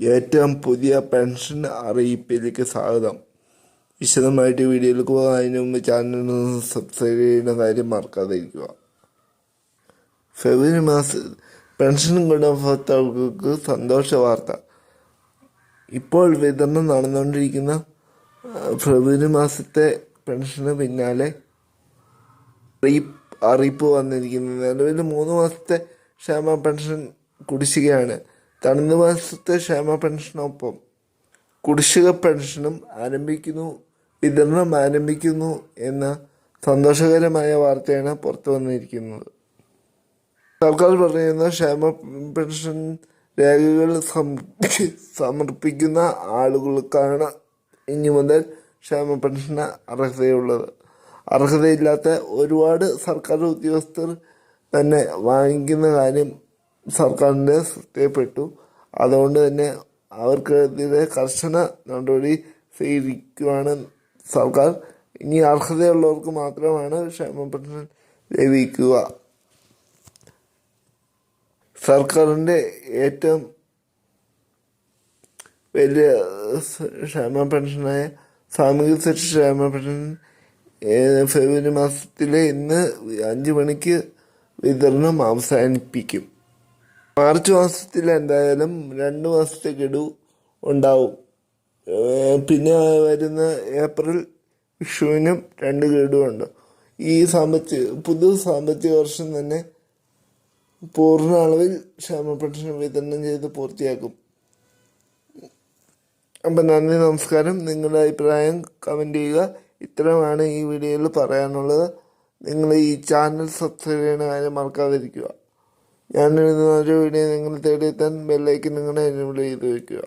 ഏറ്റവും പുതിയ പെൻഷൻ അറിയിപ്പിലേക്ക് സ്വാഗതം. വിശദമായിട്ട് വീഡിയോയിലേക്ക് പോകാൻ അതിന് മുമ്പ് ചാനൽ സബ്സ്ക്രൈബ് ചെയ്യുന്ന കാര്യം മറക്കാതിരിക്കുക. ഫെബ്രുവരി മാസ പെൻഷൻ ഗുണഭോക്താക്കൾക്ക് സന്തോഷ വാർത്ത. ഇപ്പോൾ വിതരണം നടന്നുകൊണ്ടിരിക്കുന്ന ഫെബ്രുവരി മാസത്തെ പെൻഷന് പിന്നാലെ അറിയിപ്പ് വന്നിരിക്കുന്നത് നിലവിൽ മൂന്ന് മാസത്തെ ക്ഷേമ പെൻഷൻ കുടിശ്ശികയാണ്. തണുത്ത മാസത്തെ ക്ഷേമ പെൻഷനൊപ്പം കുടിശ്ശിക പെൻഷനും ആരംഭിക്കുന്നു വിതരണം ആരംഭിക്കുന്നു എന്ന സന്തോഷകരമായ വാർത്തയാണ് പുറത്തു വന്നിരിക്കുന്നത്. സർക്കാർ പറയുന്ന ക്ഷേമ പെൻഷൻ രേഖകൾ സമർപ്പിക്കുന്ന ആളുകൾക്കാണ് ഇനി മുതൽ ക്ഷേമ പെൻഷന് അർഹതയുള്ളത്. അർഹതയില്ലാത്ത ഒരുപാട് സർക്കാർ ഉദ്യോഗസ്ഥർ തന്നെ വാങ്ങിക്കുന്ന കാര്യം സർക്കാരിന്റെ ശ്രദ്ധയിൽപ്പെട്ടു. അതുകൊണ്ട് തന്നെ അവർക്കെതിരെ കർശന നടപടി സ്വീകരിക്കുവാണ് സർക്കാർ. ഇനി അർഹതയുള്ളവർക്ക് മാത്രമാണ് ക്ഷേമ പെൻഷൻ ലഭിക്കുക സർക്കാരിന്റെ ഏറ്റവും വലിയ ക്ഷേമ പെൻഷനായ സാമൂഹിക സുരക്ഷ ക്ഷേമ പെൻഷൻ ഫെബ്രുവരി മാസത്തിലെ ഇന്ന് അഞ്ച് മണിക്ക് വിതരണം അവസാനിപ്പിക്കും. മാർച്ച് മാസത്തിൽ എന്തായാലും രണ്ട് മാസത്തെ ഗഡു ഉണ്ടാവും. പിന്നെ വരുന്ന ഏപ്രിൽ വിഷുവിനും രണ്ട് ഗഡുവുണ്ട്. ഈ സാമ്പത്തിക പുതു സാമ്പത്തിക വർഷം തന്നെ പൂർണ അളവിൽ ക്ഷേമ പെൻഷൻ വിതരണം ചെയ്ത് പൂർത്തിയാക്കും. അപ്പം നന്ദി നമസ്കാരം. നിങ്ങളുടെ അഭിപ്രായം കമന്റ് ചെയ്യുക. ഇത്രയുമാണ് ഈ വീഡിയോയിൽ പറയാനുള്ളത്. നിങ്ങൾ ഈ ചാനൽ സബ്സ്ക്രൈബ് ചെയ്യുന്ന കാര്യം മറക്കാതിരിക്കുക. ഞാൻ എഴുതുന്ന ഒരു വീഡിയോ നിങ്ങൾ തേടിയെത്താൻ ബെല്ലൈക്ക് നിങ്ങളുടെ എനേബിൾ ചെയ്ത് വയ്ക്കുക